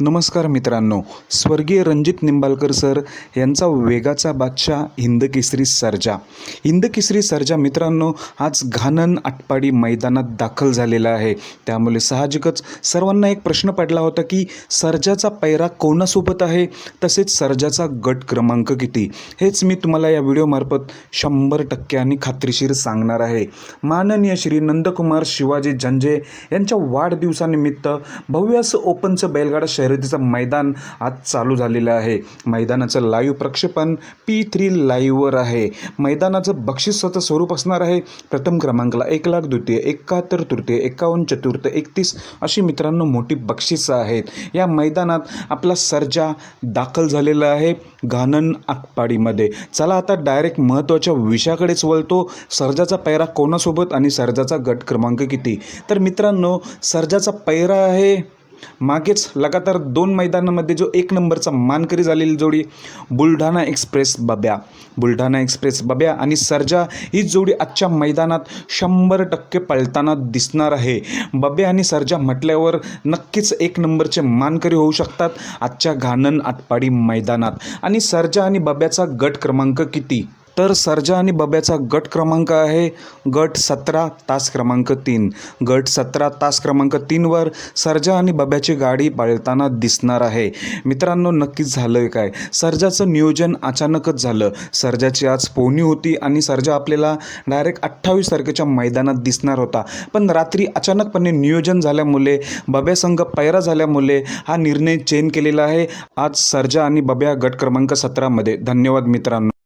नमस्कार मित्रांनो. स्वर्गीय रणजित निंबाळकर सर यांचा वेगाचा बादशाह हिंद केसरी सर्जा. हिंद केसरी सर्जा मित्रांनो आज घाणन आटपाडी मैदानात दाखल झालेला आहे. त्यामुळे साहजिकच सर्वांना एक प्रश्न पडला होता की सर्जाचा पैरा कोणासोबत आहे? तसेच सर्जाचा गट क्रमांक किती? हेच मी तुम्हाला या व्हिडिओमार्फत शंभर टक्के आणि खात्रीशीर सांगणार आहे. माननीय श्री नंदकुमार शिवाजी जंजे यांच्या वाढदिवसानिमित्त भव्य असं ओपनचं बैलगाडा शर्यतीचं मैदान आज चालू झालेलं आहे. मैदानाचं लाईव्ह प्रक्षेपण पी थ्री लाईव्हवर आहे. मैदानाचं बक्षिसाचं स्वरूप असणार आहे. प्रथम क्रमांकाला एक लाख द्वितीय एकाहत्तर तृतीय एकावन्न चतुर्थ एकतीस अशी मित्रांनो मोठी बक्षिसं आहेत. या मैदानात आपला सर्जा दाखल झालेला आहे घाणन आकपाडीमध्ये चला आता डायरेक्ट महत्त्वाच्या विषयाकडेच वळतो. सर्जाचा पैरा कोणासोबत आणि सर्जाचा गट क्रमांक किती? तर मित्रांनो सर्जाचा पैरा आहे मागेच लगातार दोन मैदानामध्ये जो एक नंबरचा मानकरी झालेली जोडी बुलढाणा एक्सप्रेस बब्या. बुलढाणा एक्सप्रेस बब्या आणि सर्जा ही जोडी आजच्या मैदानात शंभर टक्के पळताना दिसणार आहे. बब्या आणि सर्जा म्हटल्यावर नक्कीच एक नंबरचे मानकरी होऊ शकतात आजच्या घाणन आटपाडी मैदानात. आणि सर्जा आणि बब्याचा गट क्रमांक किती? तर सर्जा आणि बब्याचा गट क्रमांक आहे. गट सतरा तास क्रमांक तीन. गट सतरा तास क्रमांक तीनवर सर्जा आणि बब्याची गाडी पाळताना दिसणार आहे. मित्रांनो नक्कीच झालं आहे काय? सर्जाचं नियोजन अचानकच झालं. सर्जाची आज पोहणी होती आणि सर्जा आपल्याला डायरेक्ट अठ्ठावीस तारखेच्या मैदानात दिसणार होता. पण रात्री अचानकपणे नियोजन झाल्यामुळे बब्या संघ पैरा झाल्यामुळे हा निर्णय चेंज केलेला आहे. आज सर्जा आणि बब्या गट क्रमांक सतरामध्ये. धन्यवाद मित्रांनो.